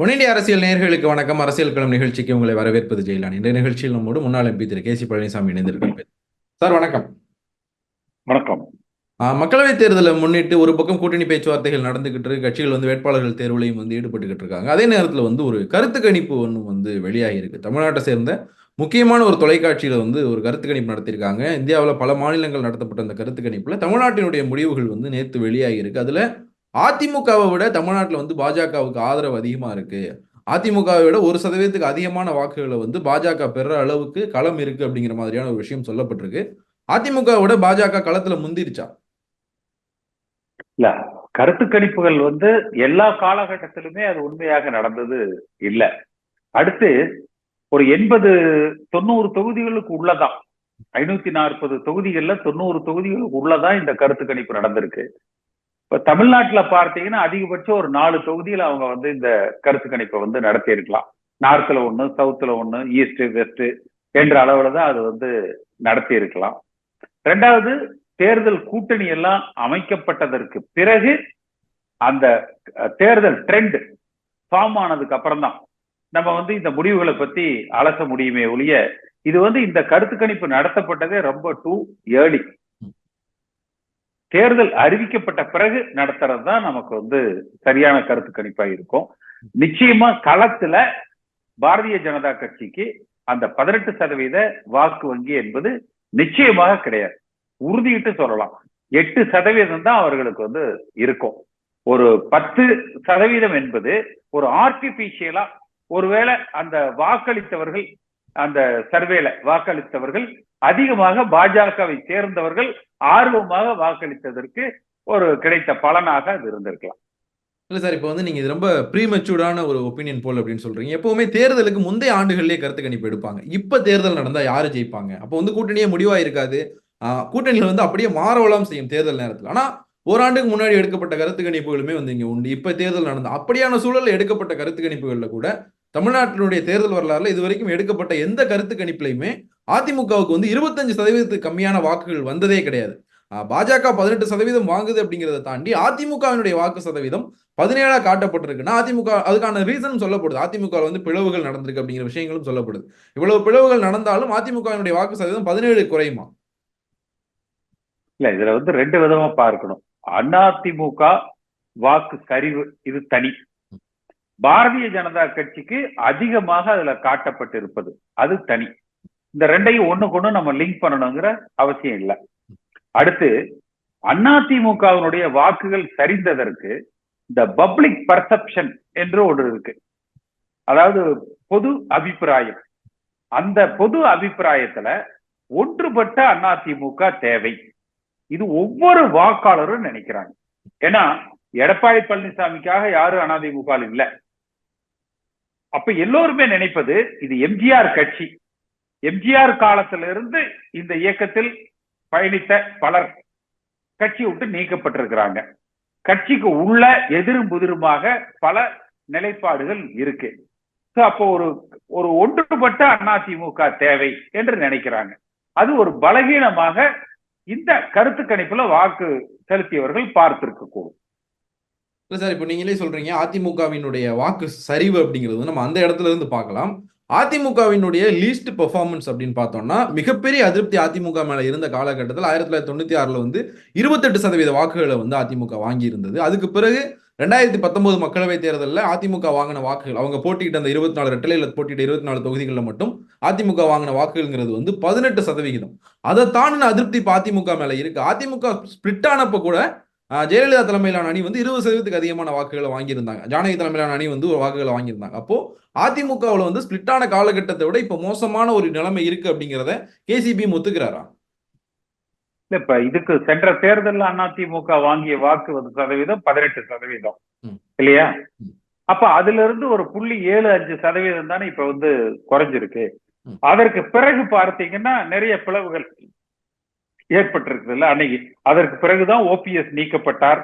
ஒன்னிந்திய அரசியல் நேயர்களுக்கு வணக்கம். அரசியல் களம் நிகழ்ச்சிக்கு உங்களை வரவேற்பது ஜெயிலான் இந்த நிகழ்ச்சியில் நம்மோடு முன்னாள் எம்பி திரு கே சி பழனிசாமி இணைந்திருக்கிறார். சார் வணக்கம். வணக்கம். மக்களவைத் தேர்தலை முன்னிட்டு ஒரு பக்கம் கூட்டணி பேச்சுவார்த்தைகள் நடந்துகிட்டு இருக்கு. கட்சிகள் வந்து வேட்பாளர்கள் தேர்வுலையும் வந்து ஈடுபட்டுக்கிட்டு இருக்காங்க. அதே நேரத்தில் வந்து ஒரு கருத்து கணிப்பு ஒன்று வந்து வெளியாகி இருக்கு தமிழ்நாட்டை சேர்ந்த முக்கியமான ஒரு தொலைக்காட்சியில வந்து ஒரு கருத்து கணிப்பு நடத்தியிருக்காங்க. இந்தியாவில் பல மாநிலங்கள் நடத்தப்பட்ட அந்த கருத்து கணிப்புல தமிழ்நாட்டினுடைய முடிவுகள் வந்து நேற்று வெளியாகி இருக்கு அதுல அதிமுகவை விட தமிழ்நாட்டில் வந்து பாஜகவுக்கு ஆதரவு அதிகமா இருக்கு. அதிமுகவை விட ஒரு சதவீதத்துக்கு அதிகமான வாக்குகளை வந்து பாஜக பெற அளவுக்கு களம் இருக்கு அப்படிங்கிற மாதிரியான ஒரு விஷயம் சொல்லப்பட்டிருக்கு. அதிமுகவை விட பாஜக களத்துல முந்திருச்சா? இல்ல கருத்து கணிப்புகள் வந்து எல்லா காலகட்டத்திலுமே அது உண்மையாக நடந்தது இல்ல. அடுத்து ஒரு எண்பது தொண்ணூறு தொகுதிகளுக்கு உள்ளதான். ஐநூத்தி நாற்பது தொகுதிகள்ல தொண்ணூறு தொகுதிகளுக்கு உள்ளதான் இந்த கருத்து கணிப்பு நடந்திருக்கு. இப்ப தமிழ்நாட்டுல பார்த்தீங்கன்னா அதிகபட்சம் ஒரு நாலு தொகுதியில அவங்க வந்து இந்த கருத்து கணிப்பை வந்து நடத்தி இருக்கலாம் நார்த்ல ஒண்ணு சவுத்துல ஒண்ணு ஈஸ்ட் வெஸ்ட் என்ற அளவுல தான் அது வந்து நடத்தி இருக்கலாம் ரெண்டாவது தேர்தல் கூட்டணி எல்லாம் அமைக்கப்பட்டதற்கு பிறகு அந்த தேர்தல் ட்ரெண்ட் ஃபார்ம் ஆனதுக்கு அப்புறம் தான் நம்ம வந்து இந்த முடிவுகளை பத்தி அலச முடியுமே ஒழிய இது வந்து இந்த கருத்து கணிப்பு நடத்தப்பட்டதே ரொம்ப டூ ஏர்லி. தேர்தல் அறிவிக்கப்பட்ட பிறகு நடத்துறது தான் நமக்கு வந்து சரியான கருத்து கணிப்பா இருக்கும். நிச்சயமா களத்துல பாரதிய ஜனதா கட்சிக்கு அந்த பதினெட்டு சதவீத வாக்கு வங்கி என்பது நிச்சயமாக கிடையாது. உறுதியிட்டு சொல்லலாம். எட்டு சதவீதம் தான் அவர்களுக்கு வந்து இருக்கும். ஒரு பத்து சதவீதம் என்பது ஒரு ஆர்டிபிஷியலா ஒருவேளை அந்த வாக்களித்தவர்கள் அந்த சர்வேல வாக்களித்தவர்கள் அதிகமாக பாஜகவை சேர்ந்தவர்கள் ஆர்வமாக வாக்களித்ததற்கு ஒரு கிடைத்த பலனாக அது இருந்திருக்கலாம். இல்லை சார் இப்போ வந்து நீங்க இது ரொம்ப ப்ரீமெச்சூர்டான ஒரு ஒப்பீனியன் போல் அப்படின்னு சொல்றீங்க. எப்பவுமே தேர்தலுக்கு முந்தைய ஆண்டுகள்லயே கருத்து கணிப்பு எடுப்பாங்க. இப்ப தேர்தல் நடந்தா யாரு ஜெயிப்பாங்க? அப்போ வந்து கூட்டணியே முடிவாக இருக்காது ஆஹ் கூட்டணிகள் வந்து அப்படியே மாறவலாம் செய்யும் தேர்தல் நேரத்தில். ஆனா ஓராண்டுக்கு முன்னாடி எடுக்கப்பட்ட கருத்து கணிப்புகளுமே வந்து இங்க உண்டு. இப்ப தேர்தல் நடந்த அப்படியான சூழல்ல எடுக்கப்பட்ட கருத்து கணிப்புகளில் கூட தமிழ்நாட்டினுடைய தேர்தல் வரலாறுல இது வரைக்கும் எடுக்கப்பட்ட எந்த கருத்து கணிப்புலையுமே அதிமுகவுக்கு வந்து இருபத்தஞ்சு சதவீதத்துக்கு கம்மியான வாக்குகள் வந்ததே கிடையாது. பாஜக பதினெட்டு சதவீதம் வாங்குது அப்படிங்கிறத தாண்டி அதிமுகவினுடைய வாக்கு சதவீதம் பதினேழா காட்டப்பட்டிருக்குன்னா அதிமுக அதுக்கான ரீசன் சொல்லப்படுது. அதிமுக வந்து பிளவுகள் நடந்திருக்கு அப்படிங்கிற விஷயங்களும் சொல்லப்படுது. இவ்வளவு பிளவுகள் நடந்தாலும் அதிமுகவினுடைய வாக்கு சதவீதம் பதினேழு குறையுமா? இல்ல இதுல வந்து ரெண்டு விதமா பார்க்கணும். அதிமுக வாக்கு சரிவு இது தனி. பாரதிய ஜனதா கட்சிக்கு அதிகமாக அதுல காட்டப்பட்டிருப்பது. அது தனி. இந்த ரெண்டையும் ஒண்ணுக்கு ஒண்ணு நம்ம லிங்க் பண்ணணுங்கிற அவசியம் இல்லை. அடுத்து அதிமுகவினுடைய வாக்குகள் சரிந்ததற்கு இந்த பப்ளிக் பர்செப்ஷன் என்று ஒன்று இருக்கு. அதாவது பொது அபிப்பிராயம். அந்த பொது அபிப்பிராயத்துல ஒன்றுபட்ட அதிமுக தேவை. இது ஒவ்வொரு வாக்காளரும் நினைக்கிறாங்க. ஏன்னா எடப்பாடி பழனிசாமிக்காக யாரும் அதிமுக இல்ல. அப்ப எல்லோருமே நினைப்பது இது எம்ஜிஆர் கட்சி. எம்ஜிஆர் காலத்திலிருந்து இந்த இயக்கத்தில் பயணித்த பலர் கட்சி விட்டு நீக்கப்பட்டிருக்கிறாங்க. கட்சிக்கு உள்ள எதிரும் புதிருமாக பல நிலைப்பாடுகள் இருக்கு. அப்போ ஒரு ஒரு ஒன்றுபட்ட அதிமுக தேவை என்று நினைக்கிறாங்க. அது ஒரு பலகீனமாக இந்த கருத்து கணிப்புல வாக்கு செலுத்தியவர்கள் பார்த்திருக்க கூடும் இல்ல சார் இப்போ நீங்களே சொல்றீங்க அதிமுகவினுடைய வாக்கு சரிவு அப்படிங்கிறது நம்ம அந்த இடத்துல இருந்து பார்க்கலாம். அதிமுகவினுடைய லீஸ்ட் பெர்ஃபார்மன்ஸ் அப்படின்னு பார்த்தோம்னா மிகப்பெரிய அதிருப்தி அதிமுக மேல இருந்த காலகட்டத்தில் ஆயிரத்தி தொள்ளாயிரத்தி தொண்ணூத்தி ஆறுல வந்து இருபத்தெட்டு சதவீத வாக்குகளை வந்து அதிமுக வாங்கி இருந்தது அதுக்கு பிறகு ரெண்டாயிரத்தி பத்தொன்பது மக்களவை தேர்தலில் அதிமுக வாங்கின வாக்குகள் அவங்க போட்டிக்கிட்ட அந்த இருபத்தி நாலு ரெட்டலையில் போட்டியிட்ட இருபத்தி நாலு தொகுதிகளில் மட்டும் அதிமுக வாங்கின வாக்குகள்ங்கிறது வந்து பதினெட்டு சதவிகிதம். அதை தாண்டின அதிருப்தி இப்போ அதிமுக மேலே இருக்கு. அதிமுக ஸ்பிளிட் ஆனப்ப கூட ஜெயலலிதா தலைமையிலான அணி வந்து இருபது சதவீதத்துக்கு அதிகமான வாக்குகளை வாங்கியிருந்தாங்க. ஜானகி தலைமையிலான அணி வந்து ஒரு வாக்குகளை வாங்கியிருந்தாங்க. அப்போ அதிமுகவில் வந்து ஸ்பிளிட்டான காலகட்டத்தை விட இப்ப மோசமான ஒரு நிலைமை இருக்கு அப்படிங்கிறத கேசிபி ஒத்துக்கிறாரா? இல்ல இப்ப இதுக்கு சென்ற தேர்தலில் அதிமுக வாங்கிய வாக்கு சதவீதம் பதினெட்டு சதவீதம். இல்லையா? அப்ப அதுல இருந்து ஒரு புள்ளி ஏழு அஞ்சு சதவீதம் தானே இப்ப வந்து குறைஞ்சிருக்கு. அதற்கு பிறகு பார்த்தீங்கன்னா நிறைய பிளவுகள் ஏற்பட்டிருக்குதுல்ல அன்னைக்கு. அதற்கு பிறகுதான் ஓபிஎஸ் நீக்கப்பட்டார்.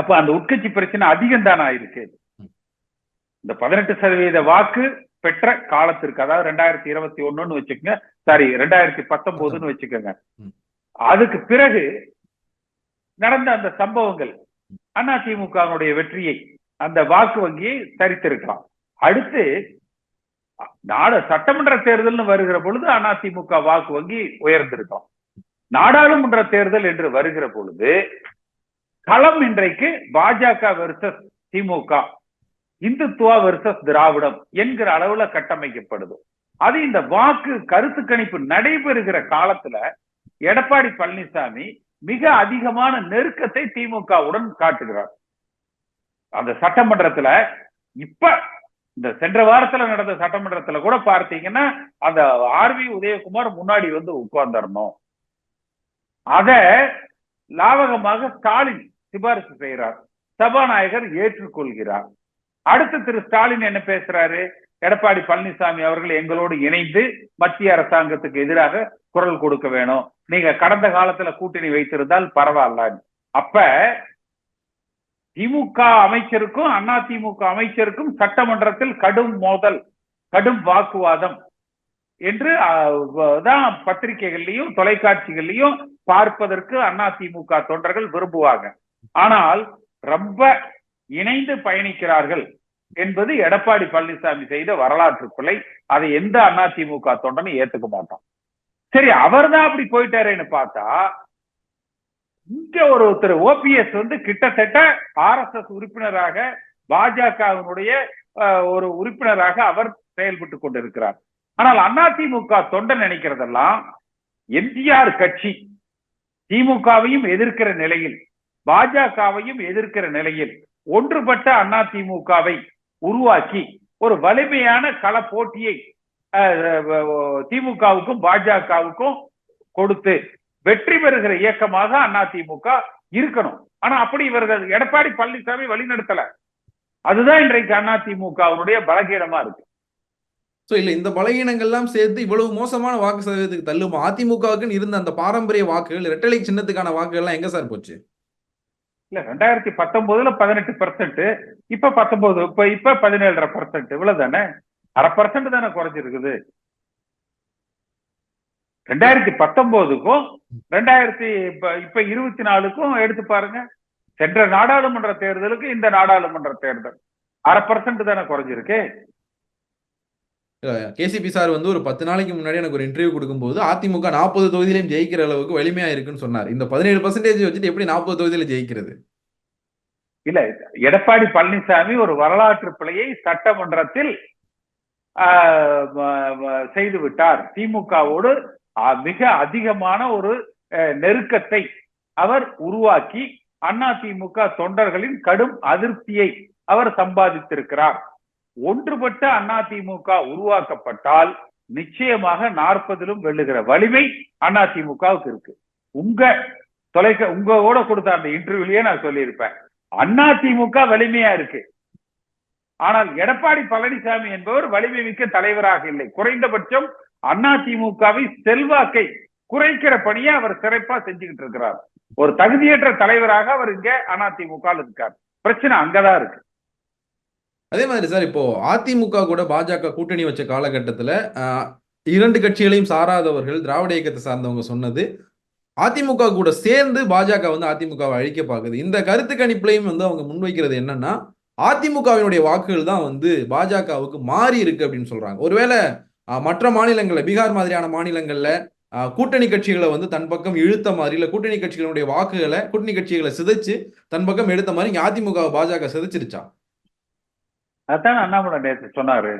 அப்ப அந்த உட்கட்சி பிரச்சனை அதிகம் தானே ஆயிருக்கு இந்த பதினெட்டு சதவீத வாக்கு பெற்ற காலத்திற்கு அதாவது ரெண்டாயிரத்தி இருபத்தி ஒண்ணுன்னு வச்சுக்கோங்க. சாரி ரெண்டாயிரத்தி பத்தொன்பதுன்னு வச்சுக்கோங்க. அதுக்கு பிறகு நடந்த அந்த சம்பவங்கள் அதிமுகவினுடைய வெற்றியை அந்த வாக்கு வங்கியை சரித்திருக்கலாம். அடுத்து நாடு சட்டமன்ற தேர்தல்னு வருகிற பொழுது அதிமுக வாக்கு வங்கி உயர்ந்திருக்கலாம் நாடாளுமன்ற தேர்தல் என்று வருகிற பொழுது களம் இன்றைக்கு பாஜக வெர்சஸ் திமுக இந்துத்துவா வெர்சஸ் திராவிடம் என்கிற அளவுல கட்டமைக்கப்படுது. அது இந்த வாக்கு கருத்து கணிப்பு நடைபெறுகிற காலத்துல எடப்பாடி பழனிசாமி மிக அதிகமான நெருக்கத்தை திமுகவுடன் காட்டுகிறார். அந்த சட்டமன்றத்துல இப்ப இந்த சென்ற வாரத்துல நடந்த சட்டமன்றத்துல கூட பார்த்தீங்கன்னா அந்த ஆர் வி உதயகுமார் முன்னாடி வந்து உட்கார்ந்துடணும் அத லாவகமாக ஸ்டாலின் சிபாரிசு செய்கிறார். சபாநாயகர் ஏற்றுக்கொள்கிறார். அடுத்து திரு ஸ்டாலின் என்ன பேசுறாரு? எடப்பாடி பழனிசாமி அவர்கள் எங்களோடு இணைந்து மத்திய அரசாங்கத்துக்கு எதிராக குரல் கொடுக்க வேணும். நீங்க கடந்த காலத்துல கூட்டணி வைத்திருந்தால் பரவாயில்ல. அப்ப திமுக அமைச்சருக்கும் அண்ணா திமுக அமைச்சருக்கும் சட்டமன்றத்தில் கடும் மோதல் கடும் வாக்குவாதம். என்று தான் பத்திரிகைகள்லயும் தொலைக்காட்சிகள்லயும் பார்ப்பதற்கு அண்ணா திமுக தொண்டர்கள் விரும்புவாங்க. ஆனால் ரொம்ப இணைந்து பயணிக்கிறார்கள் என்பது எடப்பாடி பழனிசாமி செய்த வரலாற்று பிழை அதை எந்த அண்ணா திமுக தொண்டனும் ஏத்துக்க மாட்டான். சரி அவர் தான் அப்படி போயிட்டாருன்னு பார்த்தா இங்க ஒரு ஓபிஎஸ் வந்து கிட்டத்தட்ட ஆர் எஸ் எஸ் உறுப்பினராக பாஜகவினுடைய ஒரு உறுப்பினராக அவர் செயல்பட்டு கொண்டிருக்கிறார். ஆனால் அதிமுக தொண்டன் நினைக்கிறதெல்லாம் எம்ஜிஆர் கட்சி திமுகவையும் எதிர்க்கிற நிலையில் பாஜகவையும் எதிர்க்கிற நிலையில் ஒன்றுபட்ட அதிமுகவை உருவாக்கி ஒரு வலிமையான கள போட்டியை திமுகவுக்கும் பாஜகவுக்கும் கொடுத்து வெற்றி பெறுகிற இயக்கமாக அதிமுக இருக்கணும். ஆனா அப்படி இவர்கள் எடப்பாடி பழனிசாமி வழிநடத்தல. அதுதான் இன்றைக்கு அதிமுகவுடைய பலகீனமா இருக்கு. ஸோ இல்லை இந்த பலகீனங்கள்லாம் சேர்த்து இவ்வளவு மோசமான வாக்கு சதவீதத்துக்கு தள்ளுமா? அதிமுகவுக்குன்னு இருந்த அந்த பாரம்பரிய வாக்குகள் இரட்டலை சின்னத்துக்கான வாக்குகள்லாம் எங்க சார் போச்சு? இல்ல ரெண்டாயிரத்தி பத்தொன்பதுல பதினெட்டு பர்சன்ட் இப்ப பத்தொன்பது இப்ப இப்ப பதினேழரை பர்சன்ட் இவ்வளவுதானே? அரை பர்சன்ட் தானே குறைஞ்சிருக்குது. ரெண்டாயிரத்தி பத்தொன்பதுக்கும் ரெண்டாயிரத்தி இப்ப இருபத்தி நாலுக்கும் எடுத்து பாருங்க. சென்ற நாடாளுமன்ற தேர்தலுக்கு இந்த நாடாளுமன்ற தேர்தல். அரை பர்சன்ட் தானே குறைஞ்சிருக்கு. கேசிபி சார் வந்து ஒரு பத்து நாளைக்கு முன்னாடி எனக்கு ஒரு இன்டர்வியூ கொடுக்கும்போது அதிமுக நாற்பது தொகுதியிலையும் ஜெயிக்கிற அளவுக்கு வலிமையா இருக்குன்னு சொன்னார். இந்த பதினேழு பர்சன்டேஜ் வச்சுட்டு எப்படி நாற்பது தொகுதியில ஜெயிக்கிறது? இல்ல எடப்பாடி பழனிசாமி ஒரு வரலாற்று பிழையை சட்டமன்றத்தில் செய்து விட்டார். திமுகவோடு மிக அதிகமான ஒரு நெருக்கத்தை அவர் உருவாக்கி அண்ணா திமுக தொண்டர்களின் கடும் அதிருப்தியை அவர் சம்பாதித்திருக்கிறார். ஒன்றுபட்ட அதிமுக உருவாக்கப்பட்டால் நிச்சயமாக நாற்பதிலும் வெல்லுகிற வலிமை அதிமுகவுக்கு இருக்கு. உங்க தொலைக்க உங்களோட கொடுத்த அந்த இன்டர்வியூலயே நான் சொல்லியிருப்பேன். அதிமுக வலிமையா இருக்கு. ஆனால் எடப்பாடி பழனிசாமி என்பவர் வலிமை மிக்க தலைவராக இல்லை. குறைந்தபட்சம் அதிமுகவை செல்வாக்கை குறைக்கிற பணியை அவர் சிறப்பா செஞ்சுக்கிட்டு இருக்கிறார். ஒரு தகுதியற்ற தலைவராக அவர் இங்க அதிமுக இருக்கார். பிரச்சனை அங்கதான் இருக்கு. அதே மாதிரி சார் இப்போ அதிமுக கூட பாஜக கூட்டணி வச்ச காலகட்டத்தில் இரண்டு கட்சிகளையும் சாராதவர்கள் திராவிட இயக்கத்தை சார்ந்தவங்க சொன்னது அதிமுக கூட சேர்ந்து பாஜக வந்து அதிமுகவை அழிக்க பார்க்குது. இந்த கருத்து கணிப்புலையும் வந்து அவங்க முன்வைக்கிறது என்னன்னா அதிமுகவினுடைய வாக்குகள் தான் வந்து பாஜகவுக்கு மாறி இருக்கு அப்படின்னு சொல்றாங்க. ஒருவேளை மற்ற மாநிலங்களில் பீகார் மாதிரியான மாநிலங்களில் கூட்டணி கட்சிகளை வந்து தன் பக்கம் இழுத்த மாதிரி இல்லை கூட்டணி கட்சிகளுடைய வாக்குகளை கூட்டணி கட்சிகளை சிதைச்சு தன் பக்கம் எடுத்த மாதிரி இங்கே அதிமுக பாஜக சிதைச்சிருச்சா? அதான் அண்ணாமலை நேற்று சொன்னாரு.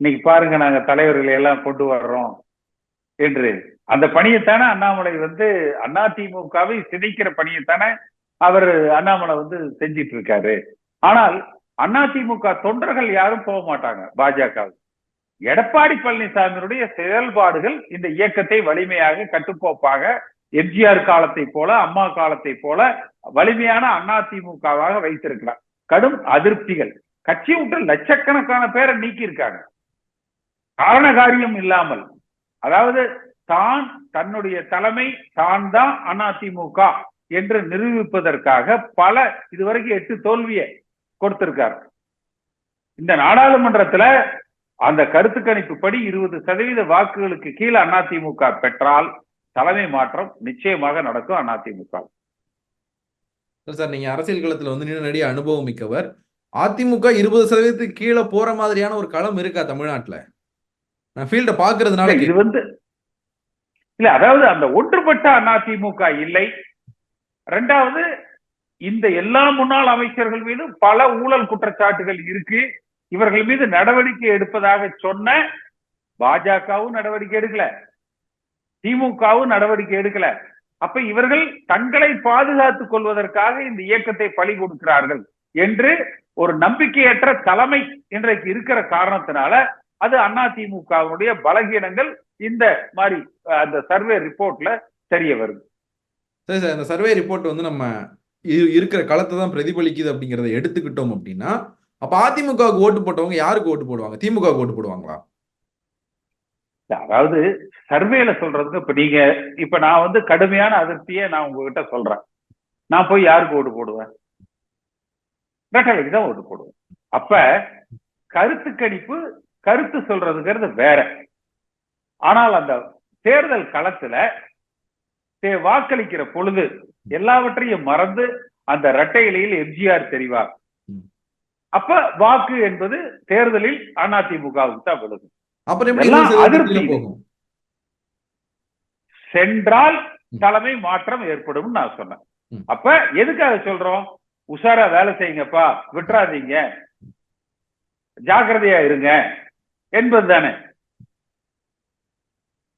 இன்னைக்கு பாருங்க நாங்க தலைவர்களை எல்லாம் கொண்டு வர்றோம் என்று. அந்த பணியைத்தானே அண்ணாமலை வந்து அண்ணா திமுகவை சிதைக்கிற பணியைத்தானே அவர் அண்ணாமலை வந்து செஞ்சிட்டு இருக்காரு. ஆனால் அண்ணா திமுக தொண்டர்கள் யாரும் போக மாட்டாங்க பாஜக எடப்பாடி பழனிசாமியினுடைய செயல்பாடுகள் இந்த இயக்கத்தை வலிமையாக கட்டுக்கோப்பாக எம்ஜிஆர் காலத்தை போல அம்மா காலத்தை போல வலிமையான அதிமுகவாக வைத்திருக்கிறார். கடும் அதிருப்திகள். கட்சி விட்டு லட்சக்கணக்கான பேரை நீக்கி இருக்காங்க காரண காரியம் இல்லாமல். அதாவது தான் தன்னுடைய தலைமை தான் தான் அதிமுக என்று நிரூபிப்பதற்காக பல இதுவரைக்கும் எட்டு தோல்வியை கொடுத்திருக்கார். இந்த நாடாளுமன்றத்துல அந்த கருத்து கணிப்பு படி இருபது சதவீத வாக்குகளுக்கு கீழே அதிமுக பெற்றால் தலைமை மாற்றம் நிச்சயமாக நடக்கும் அதிமுக சார் நீங்க அரசியல் களத்துல வந்து நேரடிய அனுபவம் மிக்கவர். அதிமுக இருபது சதவீதத்துக்கு கீழே போற மாதிரியான ஒரு களம் இருக்கா தமிழ்நாட்டுல? நான் ஃபீல்ட பாக்குறதுனால இது வந்து இல்ல அதாவது அந்த ஒன்றுபட்ட அதிமுக இல்லை. ரெண்டாவது இந்த எல்லா முன்னாள் அமைச்சர்கள் மீதும் பல ஊழல் குற்றச்சாட்டுகள் இருக்கு. இவர்கள் மீது நடவடிக்கை எடுப்பதாக சொன்ன பாஜகவும் நடவடிக்கை எடுக்கல. திமுகவும் நடவடிக்கை எடுக்கல. அப்ப இவர்கள் தங்களை பாதுகாத்துக் கொள்வதற்காக இந்த இயக்கத்தை பழி கொடுக்கிறார்கள். என்று ஒரு நம்பிக்கையற்ற தலைமை இன்றைக்கு இருக்கிற காரணத்தினால அது அதிமுகவுடைய பலகீனங்கள் இந்த மாதிரி அந்த சர்வே ரிப்போர்ட்ல தெரிய வருது. சரி சார். இந்த சர்வே ரிப்போர்ட் வந்து நம்ம இருக்கிற களத்தை தான் பிரதிபலிக்குது அப்படிங்கறத எடுத்துக்கிட்டோம் அப்படின்னா அப்ப அதிமுகவுக்கு ஓட்டு போட்டவங்க யாருக்கு ஓட்டு போடுவாங்க? திமுகவுக்கு ஓட்டு போடுவாங்களா? அதாவது சர்வேல சொல்றதுக்கு இப்ப நீங்க இப்ப நான் வந்து கடுமையான அதிருப்தியை நான் உங்ககிட்ட சொல்றேன். நான் போய் யாருக்கு ஓட்டு போடுவேன்? ரெட்டலைக்கு தான் ஓட்டு போடுவேன் அப்ப கருத்து கணிப்பு கருத்து சொல்றதுங்கிறது வேற. ஆனால் அந்த தேர்தல் களத்துல தே- வாக்களிக்கிற பொழுது எல்லாவற்றையும் மறந்து அந்த இரட்டை இலையில் எம்ஜிஆர் தெரிவார். அப்ப வாக்கு என்பது தேர்தலில் அதிமுகவுக்கு தான் விழுகும். அதிருப்தி. சென்றால். தலைமை மாற்றம் ஏற்படும் நான் சொன்னேன். அப்ப எதுக்காக சொல்றோம்? உஷாரா வேலை செய்யுங்கப்பா விட்டுறாதீங்க. ஜாக்கிரதையா இருங்க. என்பது தானே.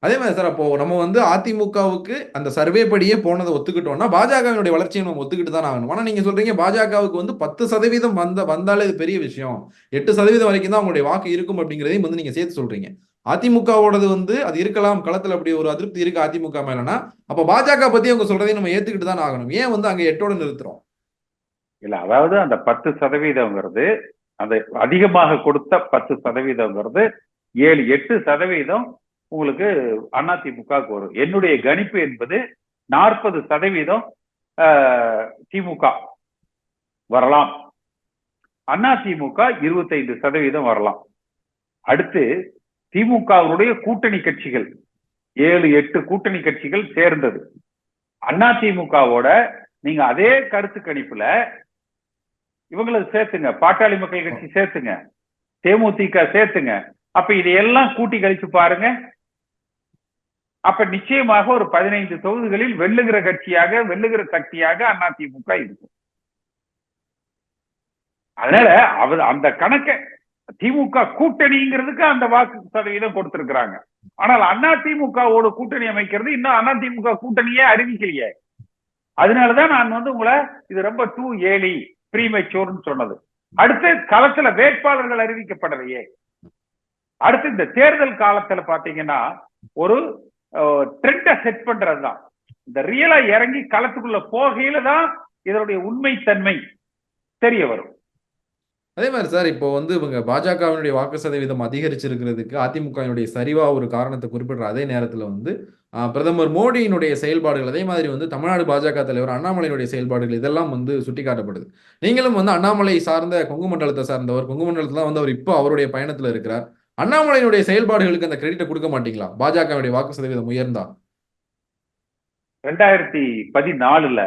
அதே மாதிரி சார் அப்போ நம்ம வந்து அதிமுகவுக்கு அந்த சர்வே படியே போனதை ஒத்துக்கிட்டோம்னா பாஜகவினுடைய வளர்ச்சியை நம்ம ஒத்துக்கிட்டு தான் ஆகணும். ஆனால் நீங்க சொல்றீங்க பாஜகவுக்கு வந்து பத்து சதவீதம் வந்த வந்தாலே இது பெரிய விஷயம். எட்டு சதவீதம் வரைக்கும் தான் அவங்களுடைய வாக்கு இருக்கும் அப்படிங்கிறதையும் வந்து நீங்க சேர்த்து சொல்றீங்க. அதிமுகவோடது வந்து அது இருக்கலாம் களத்துல அப்படி ஒரு அதிருப்தி இருக்கு அதிமுக மேலனா அப்ப பாஜக பத்தி அவங்க சொல்றதையும் நம்ம ஏத்துக்கிட்டு தான் ஆகணும். ஏன் வந்து அங்க எட்டோட நிறுத்துறோம்? இல்ல அதாவது அந்த பத்து சதவீதம்ங்கிறது அந்த அதிகமாக கொடுத்த பத்து சதவீதம்ங்கிறது ஏழு எட்டு சதவீதம் உங்களுக்கு அதிமுகவுக்கு வரும். என்னுடைய கணிப்பு என்பது நாற்பது சதவீதம் ஆஹ், திமுக வரலாம். அதிமுக இருபத்தைந்து சதவீதம் வரலாம். அடுத்து திமுகவுடைய கூட்டணி கட்சிகள் ஏழு எட்டு கூட்டணி கட்சிகள் சேர்ந்தது. அதிமுகவோட நீங்க அதே கருத்து கணிப்புல இவங்களை சேர்த்துங்க. பாட்டாளி மக்கள் கட்சி சேர்த்துங்க. தேமுதிக சேர்த்துங்க. அப்ப இதையெல்லாம் கூட்டி கழிச்சு பாருங்க. அப்ப நிச்சயமாக ஒரு பதினைந்து தொகுதிகளில் வெல்லுகிற கட்சியாக வெல்லுகிற சக்தியாக அதிமுக இருக்கும். அதனால அவர் அந்த கணக்க திமுக கூட்டணிங்கிறதுக்கு அந்த வாக்கு சதவீதம் கொடுத்திருக்கிறாங்க. ஆனால் திமுகவோட கூட்டணி அமைக்கிறது இன்னும் அதிமுக கூட்டணியே அறிவிக்கலையே. அதனாலதான் நான் வந்து உங்களை இது ரொம்ப டூ ஏலி ப்ரீமெச்சூர்னு சொன்னது. அடுத்து களத்துல வேட்பாளர்கள் அறிவிக்கப்படலையே. அடுத்து இந்த தேர்தல் காலத்துல பாத்தீங்கன்னா ஒரு ட்ரெண்டை செட் பண்றதுதான். இந்த ரியலா இறங்கி களத்துக்குள்ள போகையில தான் இதனுடைய உண்மைத்தன்மை தெரிய வரும். அதே மாதிரி சார் இப்போ வந்து இவங்க பாஜகவினுடைய வாக்கு சதவீதம் அதிகரிச்சிருக்கிறதுக்கு அதிமுகவினுடைய சரிவா ஒரு காரணத்தை குறிப்பிடுற அதே நேரத்துல வந்து பிரதமர் மோடியினுடைய செயல்பாடுகள் அதே மாதிரி வந்து தமிழ்நாடு பாஜக தலைவர் அண்ணாமலையினுடைய செயல்பாடுகள் இதெல்லாம் வந்து சுட்டிக்காட்டப்படுது. நீங்களும் வந்து அண்ணாமலை சார்ந்த கொங்கு மண்டலத்தை சார்ந்தவர் கொங்கு மண்டலத்தில் வந்து அவர் இப்போ அவருடைய பயணத்துல இருக்கிறார். அண்ணாமலையினுடைய செயல்பாடுகளுக்கு அந்த கிரெடிட்டை கொடுக்க மாட்டீங்களா? பாஜகவுடைய வாக்கு சதவீதம் உயர்ந்தா? ரெண்டாயிரத்தி பதினாலுல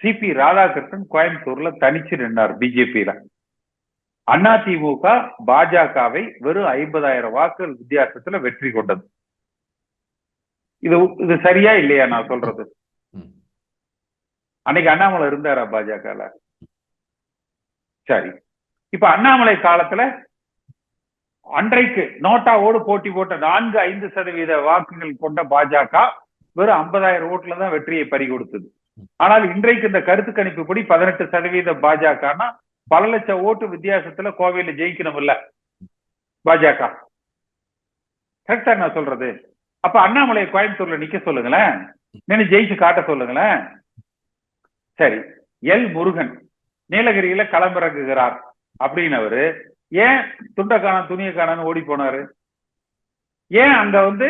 சிபி ராதாகிருஷ்ணன் கோயம்புத்தூர்ல தனிச்சு நின்றார் பிஜேபியில அதிமுக பாஜகவை வெறும் ஐம்பதாயிரம் வாக்குகள் வித்தியாசத்துல வெற்றி கொண்டது. இது இது சரியா இல்லையா நான் சொல்றது. அன்னைக்கு அண்ணாமலை இருந்தாரா பாஜகல? சரி. இப்ப அண்ணாமலை காலத்துல அன்றைக்கு நோட்டாவோடு போட்டி போட்ட நான்கு ஐந்து சதவீத வாக்குகள் கொண்ட பாஜக வெறும் ஐம்பதாயிரம் ஓட்டுல தான் வெற்றியை பறி கொடுத்தது ஆனால் இன்றைக்கு இந்த கருத்து கணிப்புப்படி பதினெட்டு சதவீத பாஜகனா பல லட்சம் ஓட்டு வித்தியாசத்துல கோவையில ஜெயிக்கணும் இல்ல பாஜக கரெக்டா நான் சொல்றது? அப்ப அண்ணாமலை கோயம்புத்தூர்ல நிக்க சொல்லுங்களேன். நின்னு ஜெயிச்சு காட்ட சொல்லுங்களேன். சரி எல் முருகன் நீலகிரியில களமிறங்குகிறார் அப்படின்னவரு ஏன் துண்டக்கான துணியக்கானு ஓடி போனாரு? ஏன் அங்க வந்து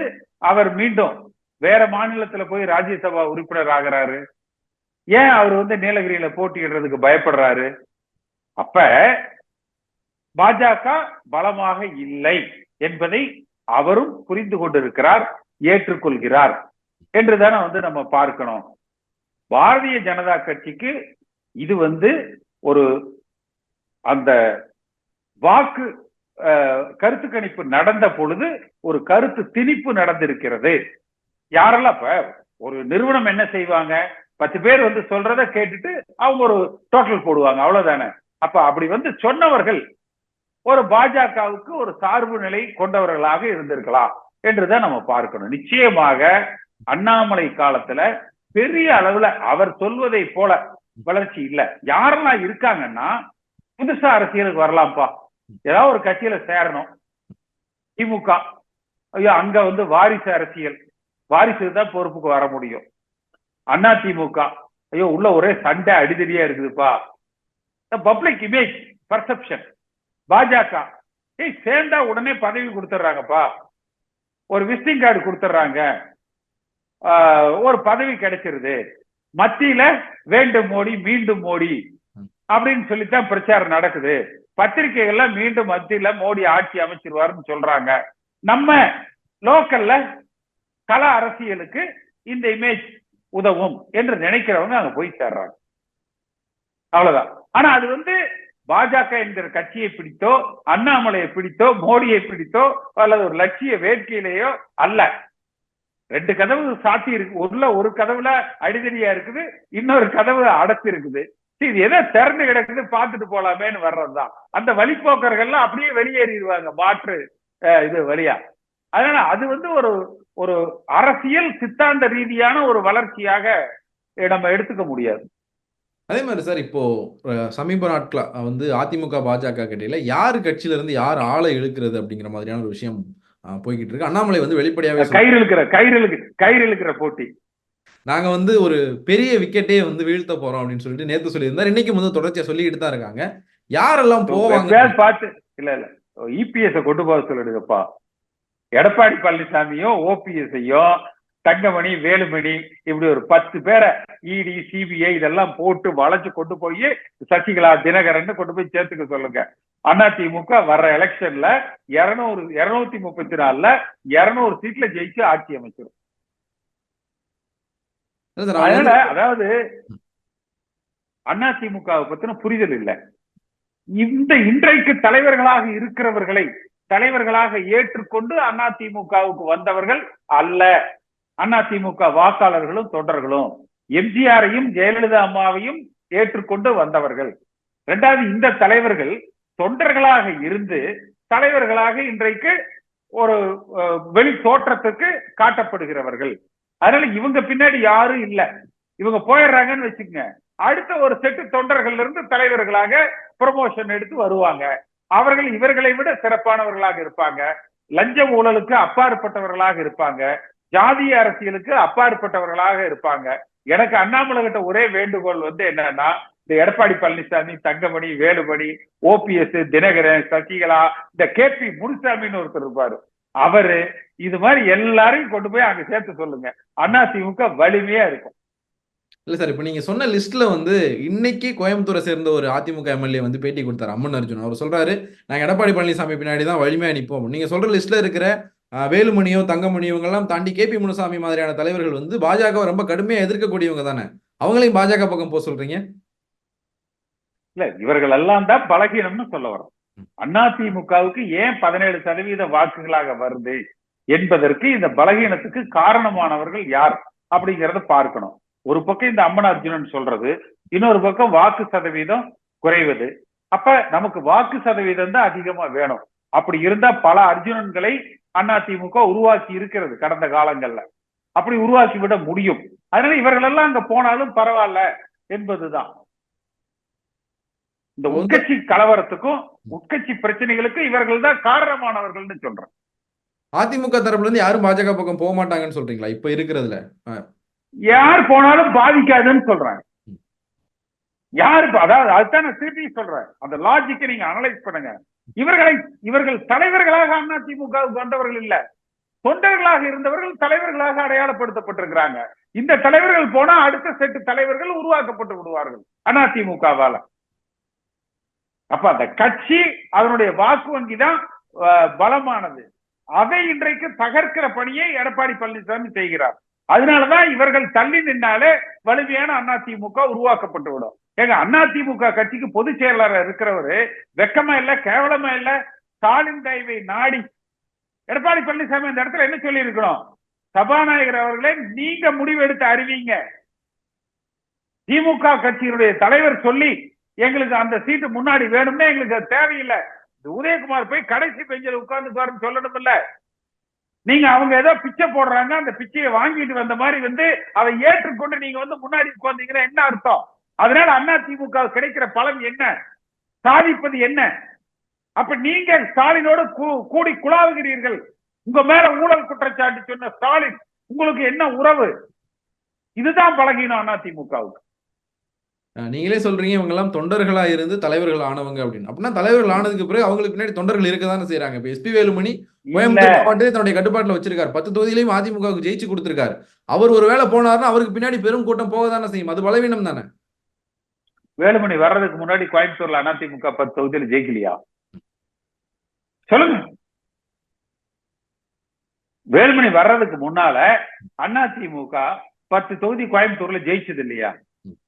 அவர் மீண்டும் வேற மாநிலத்துல போய் ராஜ்யசபா உறுப்பினர் ஆகிறாரு? ஏன் அவர் வந்து நீலகிரியில போட்டியிடுறதுக்கு பயப்படுறாரு? அப்ப பாஜக பலமாக இல்லை என்பதை அவரும் புரிந்து கொண்டிருக்கிறார் ஏற்றுக்கொள்கிறார் என்றுதானே வந்து நம்ம பார்க்கணும். பாரதிய ஜனதா கட்சிக்கு இது வந்து ஒரு அந்த வாக்கு அஹ், கருத்து கணிப்பு நடந்த பொழுது ஒரு கருத்து திணிப்பு நடந்திருக்கிறது. யாரெல்லாம் இப்ப ஒரு நிறுவனம் என்ன செய்வாங்க? பத்து பேர் வந்து சொல்றத கேட்டுட்டு அவங்க ஒரு டோட்டல் போடுவாங்க. அவ்வளவுதானே? அப்ப அப்படி வந்து சொன்னவர்கள் ஒரு பாஜகவுக்கு ஒரு சார்பு நிலை கொண்டவர்களாக இருந்திருக்கலாம் என்றுதான் நம்ம பார்க்கணும். நிச்சயமாக அண்ணாமலை காலத்துல பெரிய அளவுல அவர் சொல்வதை போல வளர்ச்சி இல்ல. யாரெல்லாம் இருக்காங்கன்னா புதுசா அரசியலுக்கு வரலாம்ப்பா. ஏதாவது ஒரு கட்சியில சேரணும். திமுக. ஐயோ அங்க வந்து வாரிசு அரசியல். வாரிசு தான் பொறுப்புக்கு வர முடியும். அண்ணா திமுக. ஐயோ உள்ள ஒரே சண்டை அடிதடியா இருக்குதுப்பா. பப்ளிக் இமேஜ் பர்செப்ஷன் பாஜக. ஏய் சேர்ந்தா உடனே பதவி கொடுத்துட்றாங்கப்பா ஒரு விசிட்டிங் கார்டு கொடுத்துட்றாங்க ஆஹ், ஒரு பதவி கிடைச்சிருது. மத்தியில வேண்டும் மோடி மீண்டும் மோடி அப்படின்னு சொல்லித்தான் பிரச்சாரம் நடக்குது. பத்திரிகைகள்ல மீண்டும் மத்தியில மோடி ஆட்சி அமைச்சிருவாருன்னு சொல்றாங்க. நம்ம லோக்கல்ல கல அரசியலுக்கு இந்த இமேஜ் உதவும் என்று நினைக்கிறவங்க அங்க போய் சேர்றாங்க. அவ்வளவுதான். ஆனா அது வந்து பாஜக என்கிற கட்சியை பிடித்தோ அண்ணாமலையை பிடித்தோ மோடியை பிடித்தோ அல்லது ஒரு லட்சிய வேட்கையிலேயோ அல்ல. ரெண்டு கதவு சாத்தி இருக்கு. உள்ள ஒரு கதவுல அடிதடியா இருக்குது இன்னொரு கதவு அடைச்சு இருக்குது. சரி, இது எதோ திறந்து கிடக்குது பார்த்துட்டு போலாமேன்னு வர்றதுதான். அந்த வழிபோக்கர்கள்லாம் அப்படியே வெளியேறிடுவாங்க மாற்று இது வழியா. அதனால அது வந்து ஒரு ஒரு அரசியல் சித்தாந்த ரீதியான ஒரு வளர்ச்சியாக நம்ம எடுத்துக்க முடியாது. அதே மாதிரி சார் இப்போ சமீப நாட்களா வந்து அதிமுக பாஜக கிட்டையில யார் கட்சியில இருந்து யார் ஆளை இழுக்கிறது அப்படிங்கிற மாதிரியான ஒரு விஷயம் போய்கிட்டு இருக்கு. அண்ணாமலை வந்து வெளிப்படையாவே. கயிறு இழுக்கிற கயிறு இழுக்கு கயிறு இழுக்கிற போட்டி. நாங்க வந்து ஒரு பெரிய விக்கெட்டே வந்து வீழ்த்த போறோம் அப்படின்னு சொல்லிட்டு நேத்து சொல்லியிருந்தார். இன்னைக்கு வந்து தொடர்ச்சியா சொல்லிக்கிட்டு தான் இருக்காங்க. யாரெல்லாம் போவாங்க? பார்த்து இல்ல இல்ல. இபிஎஸ் கொண்டு போக சொல்லிடுங்கப்பா. எடப்பாடி பழனிசாமியும் ஓபிஎஸ்ஐயும் தங்கமணி வேலுமணி இப்படி ஒரு பத்து பேரை இடி சிபிஐ இதெல்லாம் போட்டு வளைச்சு கொண்டு போய் சசிகலா தினகரன் கொண்டு போய் சேர்த்துக்க சொல்லுங்க. அதிமுக வர்ற எலெக்ஷன்ல இருநூறு இருநூத்தி முப்பத்தி நாலுல இருநூறு சீட்ல ஜெயிச்சு ஆட்சி அவங்க அதனால அதாவது அதிமுகவை பத்தின புரிதல் இல்ல. இந்த இன்றைக்கு தலைவர்களாக இருக்கிறவர்களை தலைவர்களாக ஏற்றுக்கொண்டு அதிமுகவுக்கு வந்தவர்கள் அல்ல. அதிமுக வாக்காளர்களும் தொண்டர்களும் எம்ஜிஆரையும் ஜெயலலிதா அம்மாவையும் ஏற்றுக்கொண்டு வந்தவர்கள். இரண்டாவது இந்த தலைவர்கள் தொண்டர்களாக இருந்து தலைவர்களாக இன்றைக்கு ஒரு வெளி தோற்றத்துக்கு காட்டப்படுகிறவர்கள். அதனால இவங்க பின்னாடி யாரும் இல்ல. இவங்க போயிடுறாங்கன்னு வச்சுக்கங்க. அடுத்த ஒரு செட்டு தொண்டர்கள் இருந்து தலைவர்களாக ப்ரொமோஷன் எடுத்து வருவாங்க. அவர்கள் இவர்களை விட சிறப்பானவர்களாக இருப்பாங்க. லஞ்ச ஊழலுக்கு அப்பாற்பட்டவர்களாக இருப்பாங்க. ஜாதிய அரசியலுக்கு அப்பாற்பட்டவர்களாக இருப்பாங்க. எனக்கு அண்ணாமலை கிட்ட ஒரே வேண்டுகோள் வந்து என்னன்னா இந்த எடப்பாடி பழனிசாமி தங்கமணி வேலுமணி ஓபிஎஸ் தினகரன் சசிகலா இந்த கே பி முனுசாமின்னு ஒருத்தர் இருப்பாரு. அவரு இது மாதிரி எல்லாரையும் கொண்டு போய் அங்க சேர்த்து சொல்லுங்க. அண்ணா அதிமுக வலிமையா இருக்கும். இல்ல சார் இப்ப நீங்க சொன்ன லிஸ்ட்ல வந்து இன்னைக்கு கோயம்புத்தூரை சேர்ந்த ஒரு அதிமுக எம்எல்ஏ வந்து பேட்டி கொடுத்தாரு அம்மன் அர்ஜுன். அவர் சொல்றாரு நாங்க எடப்பாடி பழனிசாமி பின்னாடி தான் வலிமையா நிற்போம் நீங்க சொல்ற லிஸ்ட்ல இருக்கிற வேலுமணியோ தங்கமணியோ இவங்கெல்லாம் தாண்டி கே பி முனுசாமி மாதிரியான தலைவர்கள் வந்து பாஜகவை ரொம்ப கடுமையா எதிர்க்கக்கூடியவங்க தானே? அவங்களையும் பாஜக பக்கம் போக சொல்றீங்க? இல்ல இவர்கள் எல்லாம் தான் பலகீனம்னு சொல்ல வரோம் அதிமுகவுக்கு ஏன் பதினேழு சதவீத வாக்குகளாக வருது என்பதற்கு இந்த பலகீனத்துக்கு காரணமானவர்கள் யார் அப்படிங்கறத பார்க்கணும். ஒரு பக்கம் இந்த அம்மன் அர்ஜுனன் சொல்றது இன்னொரு பக்கம் வாக்கு சதவீதம் குறைவது. அப்ப நமக்கு வாக்கு சதவீதம் தான் அதிகமா வேணும். அப்படி இருந்தா பல அர்ஜுனன்களை அதிமுக உருவாக்கி இருக்கிறது கடந்த காலங்கள்ல. அப்படி உருவாக்கி விட முடியும். அதனால இவர்கள் எல்லாம் அங்க போனாலும் பரவாயில்ல என்பதுதான். இந்த உட்கட்சி கலவரத்துக்கும் உட்கட்சி பிரச்சனைகளுக்கும் இவர்கள் தான் காரணமானவர்கள்னு சொல்றேன். அதிமுக தரப்புல இருந்து யாரும் பாஜக பக்கம் போக மாட்டாங்கன்னு சொல்றீங்களா? இப்ப இருக்கிறதுல. யார் போனாலும் பாதிக்காதுன்னு சொல்றேன். யாரு அதாவது அதுதான் நான் திருப்பி சொல்றேன். அந்த லாஜிக்கை நீங்க அனலைஸ் பண்ணுங்க. இவர்களை இவர்கள் தலைவர்களாக அதிமுக வந்தவர்கள் இல்ல. தொண்டர்களாக இருந்தவர்கள் தலைவர்களாக அடையாளப்படுத்தப்பட்டிருக்கிறாங்க. இந்த தலைவர்கள் போனா அடுத்த செட்டு தலைவர்கள் உருவாக்கப்பட்டு விடுவார்கள் அதிமுகவால. அப்ப அந்த கட்சி அதனுடைய வாக்கு வங்கி தான் பலமானது. அதை இன்றைக்கு தகர்க்கிற பணியை எடப்பாடி பழனிசாமி செய்கிறார். அதனாலதான் இவர்கள் தள்ளி நின்னாலே வலிமையான அதிமுக உருவாக்கப்பட்டு விடும். ஏங்க அதிமுக கட்சிக்கு பொதுச் செயலாளர் இருக்கிறவரு வெக்கமா இல்ல கேவலமா இல்ல ஸ்டாலின் தயவை நாடி. எடப்பாடி பழனிசாமி இந்த இடத்துல என்ன சொல்லி இருக்கணும் சபாநாயகர் அவர்களே நீங்க முடிவெடுத்து அறிவிங்க. திமுக கட்சியினுடைய தலைவர் சொல்லி எங்களுக்கு அந்த சீட்டு முன்னாடி வேணும்னா எங்களுக்கு அது தேவையில்லை. இந்த உதயகுமார் போய் கடைசி பெஞ்சில் உட்கார்ந்து சொல்லணும் இல்ல நீங்க அவங்க ஏதோ பிச்சை போடுறாங்க அந்த பிச்சையை வாங்கிட்டு வந்த மாதிரி வந்து அதை ஏற்றுக்கொண்டு நீங்க வந்து முன்னாடி உட்கார்ந்தீங்கன்னா என்ன அர்த்தம்? அதனால அண்ணா திமுக கிடைக்கிற பலன் என்ன? சாதிப்பது என்ன? அப்ப நீங்க ஸ்டாலினோடு கூடி குழாவுகிறீர்கள். உங்க மேல ஊழல் குற்றச்சாட்டு சொன்ன ஸ்டாலின் உங்களுக்கு என்ன உறவு? இதுதான் பழகினோம் அதிமுகவுக்கு நீங்களே சொல்றீங்க இவங்க எல்லாம் தொண்டர்களா இருந்து தலைவர்கள் ஆனவங்க அப்படின்னு. அப்படின்னா தலைவர்கள் ஆனதுக்கு பிறகு அவங்களுக்கு பின்னாடி தொண்டர்கள் இருக்க தானே செய்யறாங்க இப்ப எஸ்பி வேலுமணி கோயம்புத்தூர் மாவட்டத்தை தன்னுடைய கட்டுப்பாட்டுல வச்சிருக்காரு. பத்து தொகுதியிலையும் அதிமுகவுக்கு ஜெயிச்சு கொடுத்திருக்காரு. அவர் ஒரு வேளை போனாருன்னா அவருக்கு பின்னாடி பெரும் கூட்டம் போக தானே செய்யும். அது பலவீனம் தானே வேலுமணி வர்றதுக்கு முன்னாடி கோயம்புத்தூர்ல அதிமுக பத்து தொகுதியில ஜெயிக்கலையா? சொல்லுங்க. வேலுமணி வர்றதுக்கு முன்னால அதிமுக பத்து தொகுதி கோயம்புத்தூர்ல ஜெயிச்சது இல்லையா?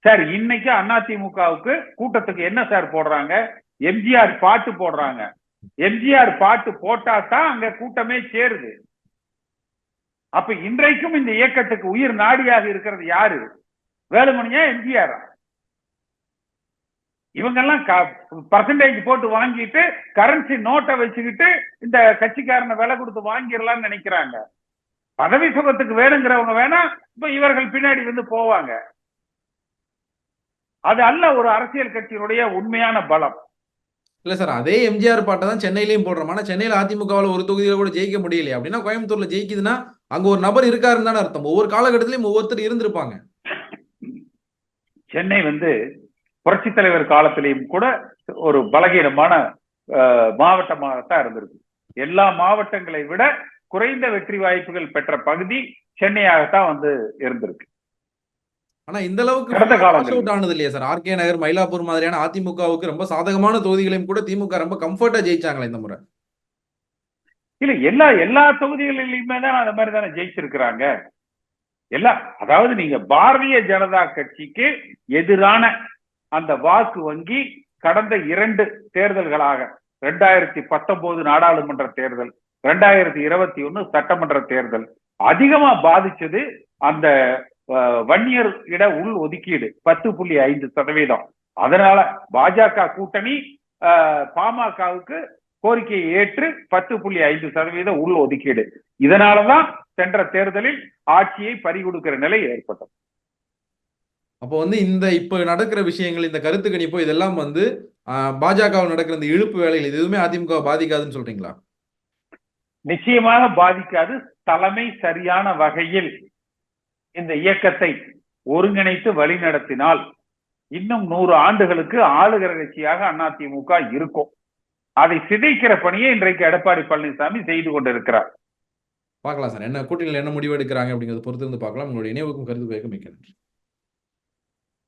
சார் இன்னைக்கு அதிமுகவுக்கு கூட்டத்துக்கு என்ன சார் போடுறாங்க? எம்ஜிஆர் பாட்டு போடுறாங்க. எம்ஜிஆர் பாட்டு போட்டா தான் அங்க கூட்டமே சேருது. அப்ப இன்றைக்கும் இந்த இயக்கத்துக்கு உயிர் நாடியாக இருக்கிறது யாரு? வேலுமணியா எம்ஜிஆரா? இவங்கெல்லாம் பர்சன்டேஜ் போட்டு வாங்கிட்டு கரன்சி நோட்டை வச்சுக்கிட்டு இந்த கட்சிக்காரனை விலை கொடுத்து வாங்கிடலாம்னு நினைக்கிறாங்க. பதவி சுகத்துக்கு வேணுங்கிறவங்க வேணா இப்ப இவர்கள் பின்னாடி வந்து போவாங்க. அது அல்ல ஒரு அரசியல் கட்சியினுடைய உண்மையான பலம். இல்ல சார் அதே எம்ஜிஆர் பாட்டை தான் சென்னையிலயும் போடுறோம். ஆனா சென்னையில அதிமுகவில் ஒரு தொகுதியில கூட ஜெயிக்க முடியலையே. அப்படின்னா கோயம்புத்தூர்ல ஜெயிக்குதுன்னா அங்க ஒரு நபர் இருக்காருன்னு தானே அர்த்தம். ஒவ்வொரு காலகட்டத்திலயும் ஒவ்வொருத்தர் இருந்திருப்பாங்க. சென்னை வந்து புரட்சி தலைவர் காலத்திலையும் கூட ஒரு பலகீனமான அஹ், மாவட்டமாகத்தான் இருந்திருக்கு. எல்லா மாவட்டங்களை விட குறைந்த வெற்றி வாய்ப்புகள் பெற்ற பகுதி சென்னையாகத்தான் வந்து இருந்திருக்கு. ஆனா இந்த அளவுக்கு. அவுட் ஆனது இல்லையா சார்? ஆர்கே நகர் மயிலாப்பூர் மாதிரியான அதிமுகவுக்கு ரொம்ப சாதகமான தொகுதிகளையும் கூட திமுக ரொம்ப கம்ஃபர்ட்டா ஜெயிச்சாங்களே இந்த முறை. இல்ல எல்லா எல்லா தொகுதிகளிலுமே தான் அந்த மாதிரி தானே ஜெயிச்சிருக்கிறாங்க. எல்லா அதாவது நீங்க பாரதிய ஜனதா கட்சிக்கு எதிரான அந்த வாக்கு வங்கி கடந்த இரண்டு தேர்தல்களாக ரெண்டாயிரத்தி பத்தொன்பது நாடாளுமன்ற தேர்தல் ரெண்டாயிரத்தி இருபத்தி ஒண்ணு சட்டமன்ற தேர்தல் அதிகமா பாதிச்சது அந்த வன்னியர் இட உள் ஒதுக்கீடு பத்து புள்ளி ஐந்து சதவீதம். அதனால பாஜக கூட்டணி பாமகவுக்கு கோரிக்கையை ஏற்று பத்து புள்ளி ஐந்து சதவீத உள் ஒதுக்கீடு. இதனாலதான் சென்ற தேர்தலில் ஆட்சியை பறிகொடுக்கிற நிலை ஏற்பட்டது. அப்போ வந்து இந்த இப்போ நடக்கிற விஷயங்கள் இந்த கருத்து கணிப்பு இதெல்லாம் வந்து பாஜகவில் நடக்கிற இந்த இழுப்பு வேலைகள் இது எதுவுமே அதிமுக பாதிக்காதுன்னு சொல்றீங்களா? நிச்சயமாக பாதிக்காது. தலைமை சரியான வகையில் இந்த இயக்கத்தை ஒருங்கிணைத்து வழிநடத்தினால் இன்னும் நூறு ஆண்டுகளுக்கு ஆளுகிற கட்சியாக அதிமுக இருக்கும். அதை சிதைக்கிற பணியை இன்றைக்கு எடப்பாடி பழனிசாமி செய்து கொண்டிருக்கிறார். பார்க்கலாம் சார். என்ன கூட்டணியில் என்ன முடிவு எடுக்கிறாங்க அப்படிங்கிறத பொறுத்து இருந்து பார்க்கலாம். உங்களுடைய இணைவுக்கும் கருத்து மிக்க நன்றி.